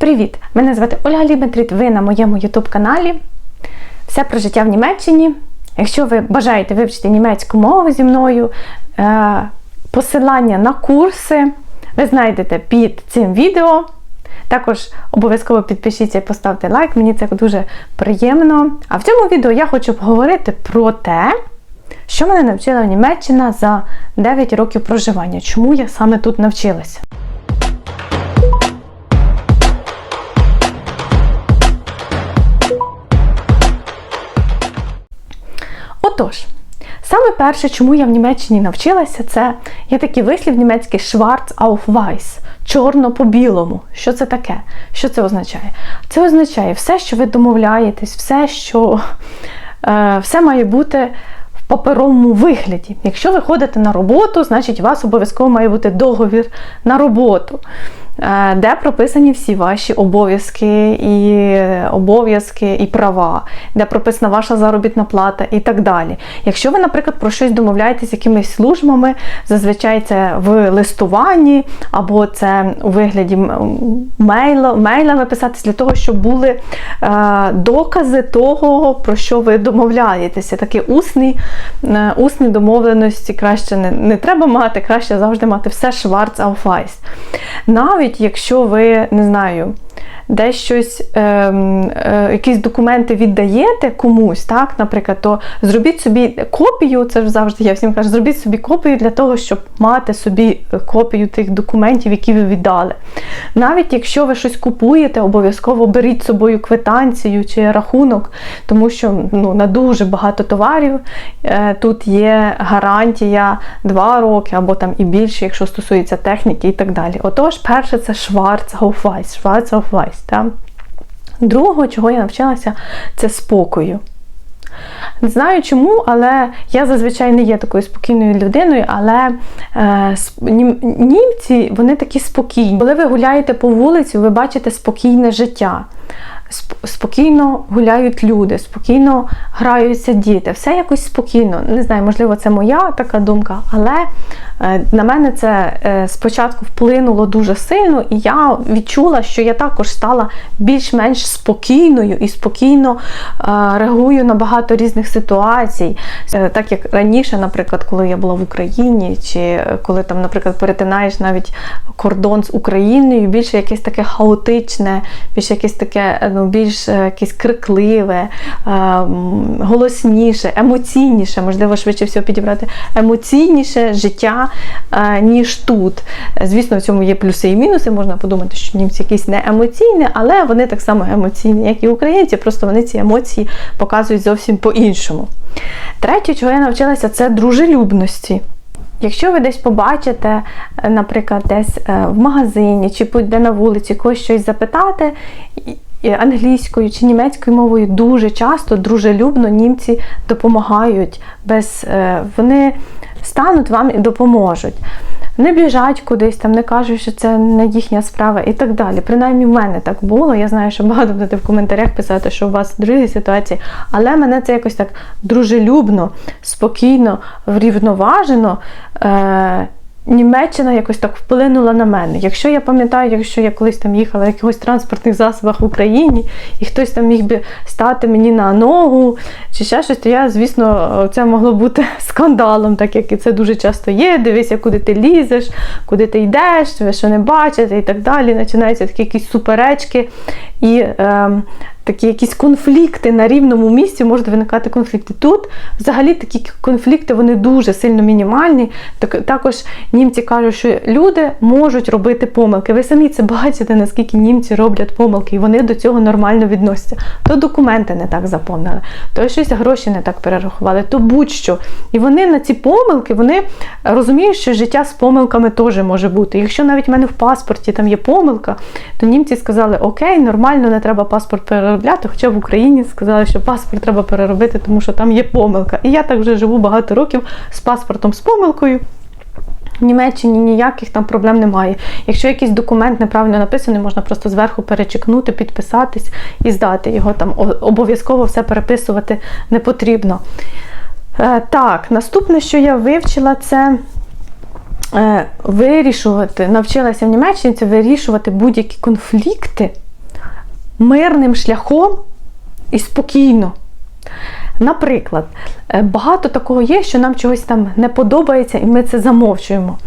Привіт! Мене звати Ольга Лібентріт, ви на моєму YouTube каналі. Все про життя в Німеччині. Якщо ви бажаєте вивчити німецьку мову зі мною, е, посилання на курси ви знайдете під цим відео. Також обов'язково підпишіться і поставте лайк, мені це дуже приємно. А в цьому відео я хочу поговорити про те, що мене навчила Німеччина за 9 років проживання. Чому я саме тут навчилася? Отож, саме перше, чому я в Німеччині навчилася, це є такий вислів німецький Schwarz auf Weiß, чорно по білому. Що це таке? Що це означає? Це означає все, що ви домовляєтесь, все, що е, все має бути паперовому вигляді. Якщо ви ходите на роботу, значить у вас обов'язково має бути договір на роботу. Е, де прописані всі ваші обов'язки і обов'язки і права, де прописана ваша заробітна плата і так далі. Якщо ви, наприклад, про щось домовляєтесь з якимись службами, зазвичай це в листуванні, або це у вигляді мейла, мейлами писатись для того, щоб були е, докази того, про що ви домовляєтеся. Такі усні, е, усні домовленості краще не, не треба мати, краще завжди мати все шварц ауфайс. Навіть навіть якщо ви не знаю десь щось, е, е, якісь документи віддаєте комусь, так, наприклад, то зробіть собі копію, це ж завжди я всім кажу, зробіть собі копію для того, щоб мати собі копію тих документів, які ви віддали. Навіть якщо ви щось купуєте, обов'язково беріть з собою квитанцію чи рахунок, тому що ну, на дуже багато товарів е, тут є гарантія 2 роки або там і більше, якщо стосується техніки і так далі. Отож, перше це Schwarz-Auf-Weiß. Schwarz-Auf-Weiß Та? Другого, чого я навчилася, це спокою. Не знаю чому, але я зазвичай не є такою спокійною людиною, але е, німці вони такі спокійні. Коли ви гуляєте по вулиці, ви бачите спокійне життя спокійно гуляють люди, спокійно граються діти. Все якось спокійно. Не знаю, можливо, це моя така думка, але е, на мене це е, спочатку вплинуло дуже сильно, і я відчула, що я також стала більш-менш спокійною і спокійно е, реагую на багато різних ситуацій. Так як раніше, наприклад, коли я була в Україні, чи коли там, наприклад, перетинаєш навіть кордон з Україною, більше якесь таке хаотичне, більше якесь таке ну, більш е, якесь крикливе, е, голосніше, емоційніше, можливо, швидше всього підібрати емоційніше життя, е, ніж тут. Звісно, в цьому є плюси і мінуси. Можна подумати, що німці якісь не емоційні, але вони так само емоційні, як і українці, просто вони ці емоції показують зовсім по-іншому. Третє, чого я навчилася, це дружелюбності. Якщо ви десь побачите, наприклад, десь в магазині чи будь-де на вулиці когось щось запитати, англійською чи німецькою мовою дуже часто дружелюбно німці допомагають. без, е, Вони стануть вам і допоможуть. Не біжать кудись, там не кажуть, що це не їхня справа і так далі. Принаймні в мене так було. Я знаю, що багато будете в коментарях писати, що у вас другі ситуації, але мене це якось так дружелюбно, спокійно, врівноважено. Е- Німеччина якось так вплинула на мене. Якщо я пам'ятаю, якщо я колись там їхала в якихось транспортних засобах в Україні, і хтось там міг би стати мені на ногу чи ще щось, то я, звісно, це могло бути скандалом, так як і це дуже часто є. Дивися, куди ти лізеш, куди ти йдеш, ви що не бачите і так далі. Починаються такі якісь суперечки. І е, такі якісь конфлікти на рівному місці можуть виникати конфлікти. Тут взагалі такі конфлікти вони дуже сильно мінімальні. Так, Також німці кажуть, що люди можуть робити помилки. Ви самі це бачите, наскільки німці роблять помилки, і вони до цього нормально відносяться. То документи не так заповнили, то щось гроші не так перерахували, то будь-що. І вони на ці помилки вони розуміють, що життя з помилками теж може бути. Якщо навіть в мене в паспорті там є помилка, то німці сказали, окей, нормально, не треба паспорт переробляти хоча в Україні сказали, що паспорт треба переробити, тому що там є помилка. І я так вже живу багато років з паспортом з помилкою. В Німеччині ніяких там проблем немає. Якщо якийсь документ неправильно написаний, можна просто зверху перечекнути, підписатись і здати його там. Обов'язково все переписувати не потрібно. Е, так, наступне, що я вивчила, це е, вирішувати, навчилася в Німеччині це вирішувати будь-які конфлікти мирним шляхом і спокійно. Наприклад, е, багато такого є, що нам чогось там не подобається, і ми це замовчуємо.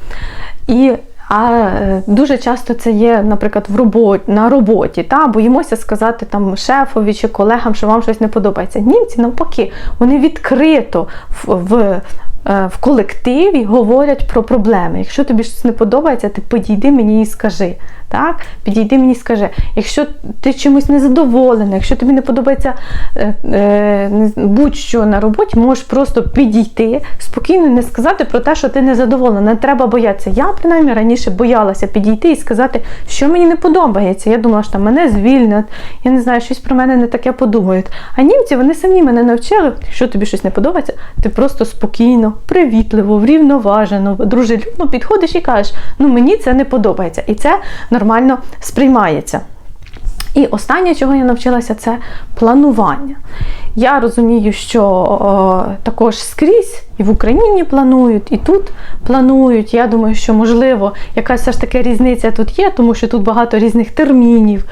І а е, дуже часто це є, наприклад, в роботі, на роботі. Та? Боїмося сказати там шефові чи колегам, що вам щось не подобається. Німці навпаки, вони відкрито в, в, в колективі говорять про проблеми. Якщо тобі щось не подобається, ти підійди мені і скажи. Так? Підійди мені і скажи. Якщо ти чимось незадоволений, якщо тобі не подобається е, е, будь-що на роботі, можеш просто підійти спокійно і не сказати про те, що ти не задоволена. Не треба боятися. Я принаймні раніше боялася підійти і сказати, що мені не подобається. Я думала, що там мене звільнять, я не знаю, щось про мене не таке подумають. А німці вони самі мене навчили, якщо тобі щось не подобається, ти просто спокійно, привітливо, врівноважено, дружелюбно підходиш і кажеш, ну мені це не подобається. І це нормально сприймається. І останнє, чого я навчилася, це планування. Я розумію, що о, також скрізь і в Україні планують, і тут планують. Я думаю, що можливо якась все ж таки різниця тут є, тому що тут багато різних термінів.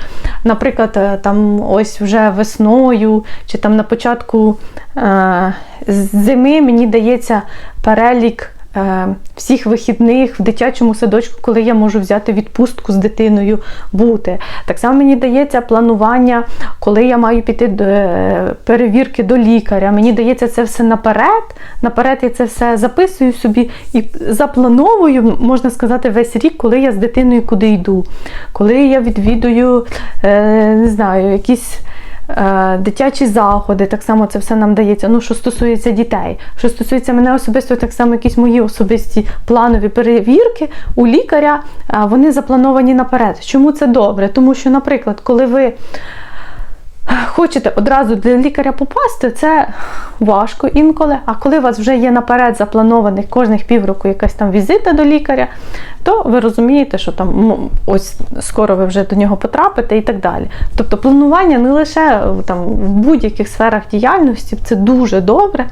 Наприклад, е, там ось вже весною чи там на початку е, зими мені дається перелік. Е, Всіх вихідних в дитячому садочку, коли я можу взяти відпустку з дитиною бути. Так само мені дається планування, коли я маю піти до е, перевірки до лікаря. Мені дається це все наперед. Наперед я це все записую собі і заплановую, можна сказати, весь рік, коли я з дитиною куди йду. Коли я відвідую, е, не знаю, якісь. Е, Дитячі заходи, так само це все нам дається. Ну, що стосується дітей, що стосується мене особисто, так само якісь мої особисті планові перевірки у лікаря, вони заплановані наперед. Чому це добре? Тому що, наприклад, коли ви хочете одразу до лікаря попасти, це важко інколи. А коли у вас вже є наперед запланованих кожних півроку якась там візита до лікаря, то ви розумієте, що там ось скоро ви вже до нього потрапите і так далі. Тобто планування не лише там в будь-яких сферах діяльності, це дуже добре.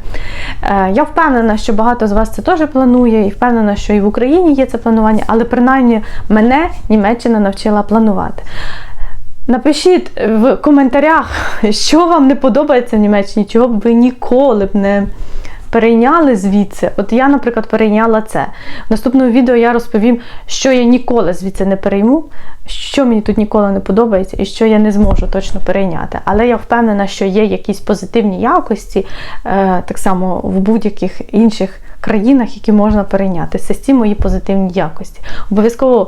Е, Я впевнена, що багато з вас це теж планує, і впевнена, що і в Україні є це планування, але принаймні мене Німеччина навчила планувати. Напишіть в коментарях, що вам не подобається в Німеччині, чого б ви ніколи б не перейняли звідси. От я, наприклад, перейняла це. В наступному відео я розповім, що я ніколи звідси не перейму, що мені тут ніколи не подобається і що я не зможу точно перейняти. Але я впевнена, що є якісь позитивні якості, е, так само в будь-яких інших країнах, які можна перейняти. Це ці мої позитивні якості. Обов'язково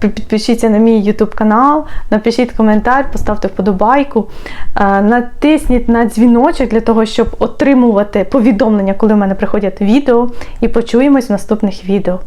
підпишіться на мій YouTube канал, напишіть коментар, поставте вподобайку, е, натисніть на дзвіночок для того, щоб отримувати повідомлення, коли в мене приходять відео. І почуємось в наступних відео.